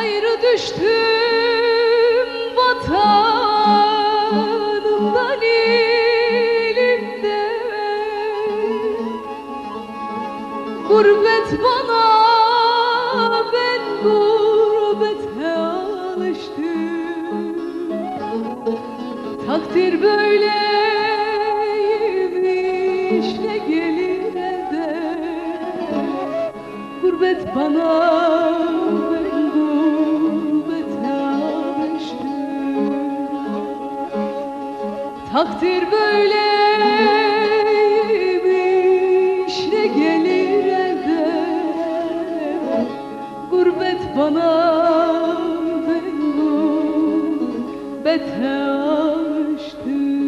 Ayrı düştüm vatanımdan elimde. Gurbet bana ben gurbete alıştım. Takdir böyleymiş ne gelir eder Gurbet bana Takdir böyleymiş ne gelir elden? Gurbet bana ben gurbete açtım